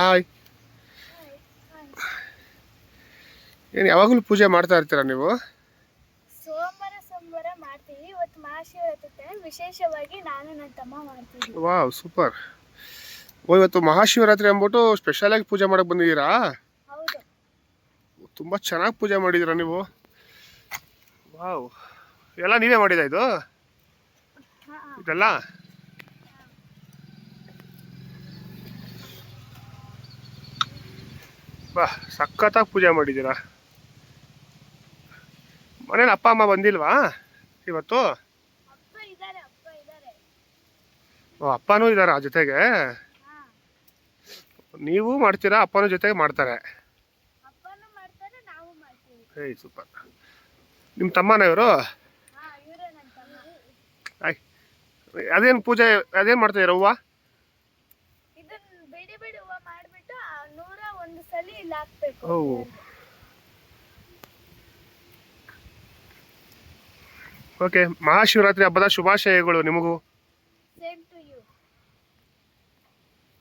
Hi ಏನು ಯಾವಾಗಲೂ ಪೂಜೆ ಮಾಡ್ತಾ ಇರ್ತೀರಾ ನೀವು? ಸೋಮವಾರ ಸೋಮವಾರ ಮಾಡ್ತೀವಿ. ಇವತ್ತು ಮಹಾಶಿವರಾತ್ರಿ ವಿಶೇಷವಾಗಿ ನಾನು ನನ್ನ ತಮ್ಮ ಮಾಡ್ತೀವಿ. ವಾವ್ ಸೂಪರ್ ಓ ಇವತ್ತು ಮಹಾಶಿವರಾತ್ರಿ ಅಂದ್ಬಿಟ್ಟು ಸ್ಪೆಷಲಾಗಿ ಪೂಜೆ ಮಾಡಕ್ಕೆ ಬಂದಿದ್ದೀರಾ? ಹೌದು. ತುಂಬ ಚೆನ್ನಾಗಿ ಪೂಜೆ ಮಾಡಿದ್ದೀರಾ ನೀವು? ವಾವ್ ಎಲ್ಲ ನೀವೇ ಮಾಡಿದ ಇದು. ಇದೆಲ್ಲ? ಬಾ ಸಖತ್ತಾಗಿ ಪೂಜೆ ಮಾಡಿದ್ದೀರಾ? ಮನೇಲಿ ಅಪ್ಪ ಅಮ್ಮ ಬಂದಿಲ್ವಾ ಇವತ್ತು? ಓ ಅಪ್ಪನೂ ಇದ್ದಾರಾ ಜೊತೆಗೆ? ನೀವು ಮಾಡ್ತೀರಾ ಅಪ್ಪನೂ ಜೊತೆಗೆ ಮಾಡ್ತಾರೆ? ಏಯ್ ಸೂಪರ್. ನಿಮ್ಮ ತಮ್ಮನ ಇವರು? ಅದೇನು ಪೂಜೆ ಅದೇನು ಮಾಡ್ತಾಯಿರ ಹೂವು? ಓಕೆ ಮಹಾಶಿವರಾತ್ರಿ ಹಬ್ಬದ ಶುಭಾಶಯಗಳು ನಿಮಗೂ.